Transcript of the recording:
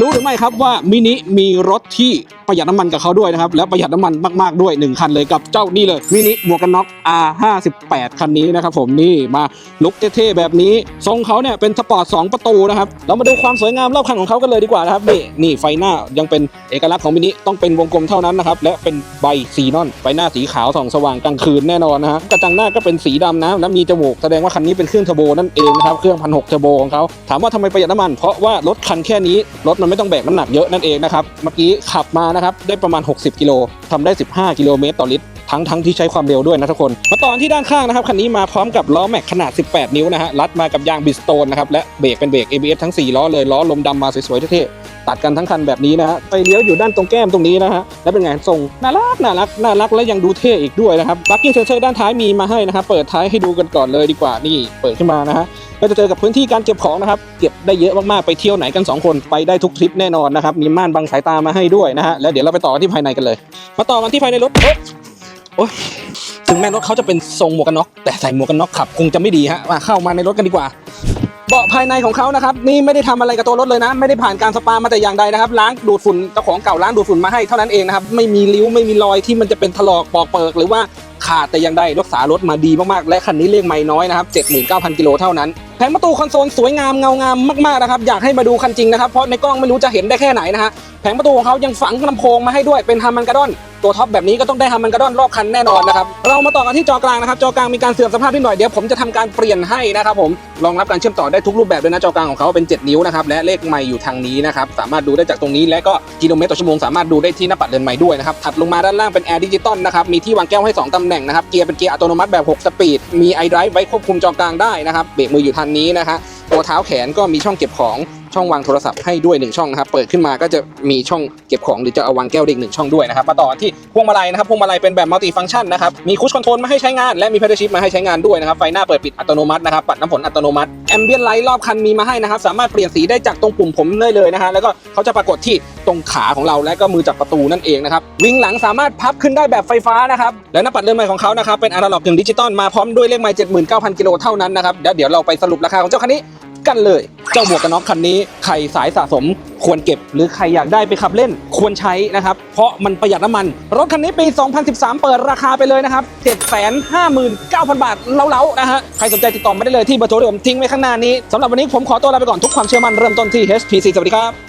รู้หรือไม่ครับว่ามินิมีรถที่ประหยัดน้ำมันกับเขาด้วยนะครับ และประหยัดน้ำมันมากๆด้วย 1 คันเลยกับเจ้านี่เลยมินิหมวกกันน็อก R58 คันนี้นะครับผมนี่มาลุกเท่ๆแบบนี้ ทรงเขาเนี่ยเป็นสปอร์ต2ประตูนะครับ เรามาดูความสวยงามรอบคันของเขากันเลยดีกว่านะครับ นี่นี่ไฟหน้ายังเป็นเอกลักษณ์ของมินิต้องเป็นวงกลมเท่านั้นนะครับและเป็นใบซีนอนไฟหน้าสีขาวส่องสว่างกลางคืนแน่นอนนะฮะกระจังหน้าก็เป็นสีดำนะและมีจมูกแสดงว่าคันนี้เป็นเครื่องเทอร์โบนั่นเองนะครับเครื่องพันหกเทอร์โบของเขาถามว่าทำไมประหยัดน้ำมันเพราะว่ารถคันแค่นี้รถมันไม่ต้องแบกน้ำหนักเยอะนั่นเองนะครับ เมื่อกี้ขับมานะครับได้ประมาณ 60 กิโลทำได้ 15 กิโลเมตรต่อลิตร ทั้งทั้งที่ใช้ความเร็วด้วยนะทุกคนมาตอนที่ด้านข้างนะครับคันนี้มาพร้อมกับล้อแม็กขนาด 18 นิ้วนะฮะรัดมากับยางบิสโตนนะครับและเบรกเป็นเบรก ABS ทั้ง 4 ล้อเลยล้อลมดำมาสวยๆเท่ๆตัดกันทั้งคันแบบนี้นะฮะไฟเลี้ยวอยู่ด้านตรงแก้มตรงนี้นะฮะแล้วเป็นไงทรงน่ารักน่ารักน่ารักและยังดูเท่อีกด้วยนะครับบักกิ้งเซนเซอร์ด้านท้ายมีมาให้นะครับเปิดท้ายให้ดูกันก่อนเลยดีกว่านี่เปิดขึ้นมานะฮะก็จะเจอกับพื้นที่การเก็บของนะครับเก็บได้เยอะมากๆไปเที่ยวไหนกัน 2 คนไปได้ทุกทริปแน่นอนนะครับมีม่านบังสายตามาให้ด้วยนะฮะแล้วเดี๋ยวเราไปต่อกันที่ภายในกันเลย มาต่อกันที่ภายในรถ โอ๊ยถึงแม้รถเขาจะเป็นทรงหมวกกันน็อกแต่ใส่หมวกกันน็อกขับคงจะไม่ดีฮะมาเข้ามาในรถกันดีกว่า เบาะภายในของเขานะครับนี่ไม่ได้ทำอะไรกับตัวรถเลยนะ ไม่ได้ผ่านการสปามาแต่อย่างใดนะครับล้างดูดฝุ่นเจ้าของเก่าล้างดูดฝุ่นมาให้เท่านั้นเองนะครับไม่มีริ้วไม่มีรอยที่มันจะเป็นถลอกปอกเปิกหรือว่าขาดแต่อย่างใดรักษารถมาดีมากๆ และคันนี้เลขไม่น้อยนะครับ79,000 กิโลเท่านั้นแผงประตูคอนโซลสวยงามเงางามมากๆนะครับอยากให้มาดูคันจริงนะครับเพราะในกล้องไม่รู้จะเห็นได้แค่ไหนนะฮะแผงประตูของเขายังฝังลำโพงมาให้ด้วยเป็นฮามันกระดอน ตัวท็อปแบบนี้ก็ต้องได้ฮามันกระดอนรอบคันแน่นอนนะครับเรามาต่อกันที่จอกลางนะครับจอกลางมีการเสื่อมสภาพนิดหน่อยเดี๋ยวผมจะทำการเปลี่ยนให้นะครับผมรองรับการเชื่อมต่อได้ทุกรูปแบบเลยนะจอกลางของเขาเป็น 7 นิ้วนะครับและเลขไมล์อยู่ทางนี้นะครับสามารถดูได้จากตรงนี้และก็กิโลเมตรต่อชั่วโมงสามารถดูได้ที่หน้าปัดเดินไมล์ด้วยนะครับถัดลงมาด้านล่างเป็นแอร์ดิจิตอลนะครับมีที่วางแก้วให้ 2ตำแหน่งนะครับเกียร์เป็นเกียร์อัตโนมัติแบบ 6 สปีดมีไอ drive ไว้ควบคุมจอกลางได้นะครับเบรกมืออยู่ทางนี้นะฮะตัวเท้าแขนก็มีช่องเก็บของ ช่องวางโทรศัพท์ให้ด้วย 1 ช่องนะครับ เปิดขึ้นมาก็จะมีช่องเก็บของหรือจะเอาวางแก้วเด็กหนึ่งช่องด้วยนะครับ มาต่อที่พวงมาลัยนะครับพวงมาลัยเป็นแบบมัลติฟังก์ชันนะครับ มีคุชคอนโทรลมาให้ใช้งานและมีเพดชิพมาให้ใช้งานด้วยนะครับไฟหน้าเปิดปิดอัตโนมัตินะครับปัดน้ำฝนอัตโนมัติแอมเบียนไลท์รอบคันมีมาให้นะครับสามารถเปลี่ยนสีได้จากตรงปุ่มผมได้เลยนะฮะแล้วก็เขาจะปรากฏที่ตรงขาของเราและก็มือจับประตูนั่นเองนะครับวิงหลังสามารถพับขึ้นได้แบบไฟฟ้านะครับและหน้าปัดเลื่อนไม้ของเขานะครับเป็นอนาล็อกกึ่งดิจิตอลมาพร้อมด้วยเลขไมล์79,000กิโลเท่านั้นนะครับเดี๋ยวเราไปสรุปราคาของเจ้าคันนี้ กันเลย เจ้าหมวกกันน็อกคันนี้ใครสายสะสมควรเก็บ หรือใครอยากได้ไปขับเล่นควรใช้นะครับ เพราะมันประหยัดน้ำมัน รถคันนี้ปี 2013 เปิดราคาไปเลยนะครับ 759,000 บาทเล้าๆนะฮะใครสนใจติดต่อมาได้เลยที่เบอร์โทรที่ผมทิ้งไว้ข้างหน้านี้สำหรับวันนี้ผมขอตัวลาไปก่อนทุกความเชื่อมั่นเริ่มต้นที่ HPC สวัสดีครับ